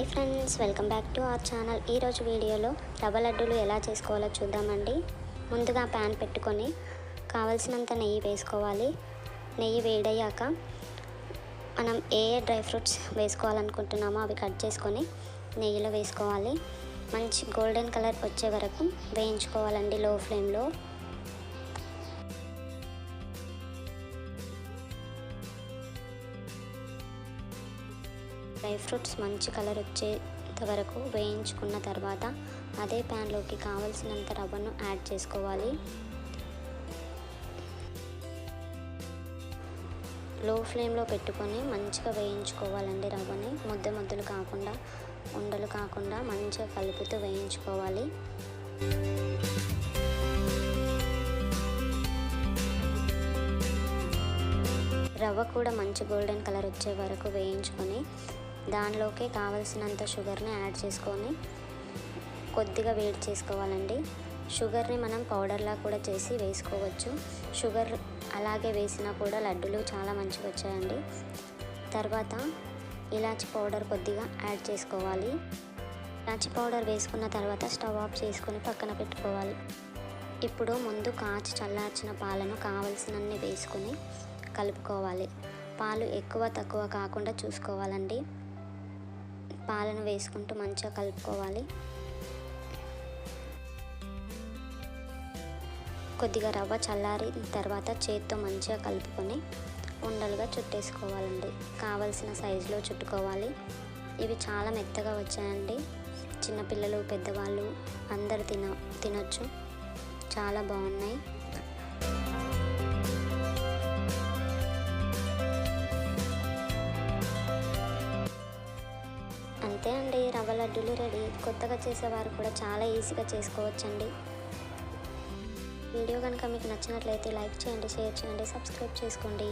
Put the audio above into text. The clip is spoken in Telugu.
Hi friends welcome back to our channel. ఈరోజు వీడియోలో రవ్వ లడ్డూలు ఎలా చేసుకోవాలో చూద్దామండి. ముందుగా ప్యాన్ పెట్టుకొని కావలసినంత నెయ్యి వేసుకోవాలి. నెయ్యి వేడయ్యాక మనం ఏ ఏ డ్రై ఫ్రూట్స్ వేసుకోవాలనుకుంటున్నామో అవి కట్ చేసుకొని నెయ్యిలో వేసుకోవాలి. మంచి గోల్డెన్ కలర్ వచ్చే వరకు వేయించుకోవాలండి లో ఫ్లేమ్లో. డ్రై ఫ్రూట్స్ మంచి కలర్ వచ్చేంత వరకు వేయించుకున్న తర్వాత అదే ప్యాన్లోకి కావలసినంత రవ్వను యాడ్ చేసుకోవాలి. లో ఫ్లేమ్లో పెట్టుకొని మంచిగా వేయించుకోవాలండి రవ్వని. ముద్ద ముద్దలు కాకుండా ఉండలు కాకుండా మంచిగా కలుపుతూ వేయించుకోవాలి. రవ్వ కూడా మంచి గోల్డెన్ కలర్ వచ్చే వరకు వేయించుకొని దానిలోకి కావలసినంత షుగర్ని యాడ్ చేసుకొని కొద్దిగా వేడి చేసుకోవాలండి. షుగర్ని మనం పౌడర్లా కూడా చేసి వేసుకోవచ్చు. షుగర్ అలాగే వేసినా కూడా లడ్డూలు చాలా మంచిగా వచ్చాయండి. తర్వాత ఇలాచి పౌడర్ కొద్దిగా యాడ్ చేసుకోవాలి. ఇలాచి పౌడర్ వేసుకున్న తర్వాత స్టవ్ ఆఫ్ చేసుకొని పక్కన పెట్టుకోవాలి. ఇప్పుడు ముందు కాచి చల్లార్చిన పాలను కావలసినన్ని వేసుకొని కలుపుకోవాలి. పాలు ఎక్కువ తక్కువ కాకుండా చూసుకోవాలండి. పాలను వేసుకుంటూ మంచిగా కలుపుకోవాలి. కొద్దిగా రవ్వ చల్లారి తర్వాత చేతితో మంచిగా కలుపుకొని ఉండలుగా చుట్టేసుకోవాలండి. కావలసిన సైజులో చుట్టుకోవాలి. ఇవి చాలా మెత్తగా వచ్చాయండి. చిన్నపిల్లలు పెద్దవాళ్ళు అందరు తిన తినొచ్చు. చాలా బాగున్నాయి. అంతే అండి రవ్వ లడ్డూలు రెడీ. కొత్తగా చేసేవారు కూడా చాలా ఈజీగా చేసుకోవచ్చండి. వీడియో కనుక మీకు నచ్చినట్లయితే లైక్ చేయండి షేర్ చేయండి సబ్స్క్రైబ్ చేసుకోండి.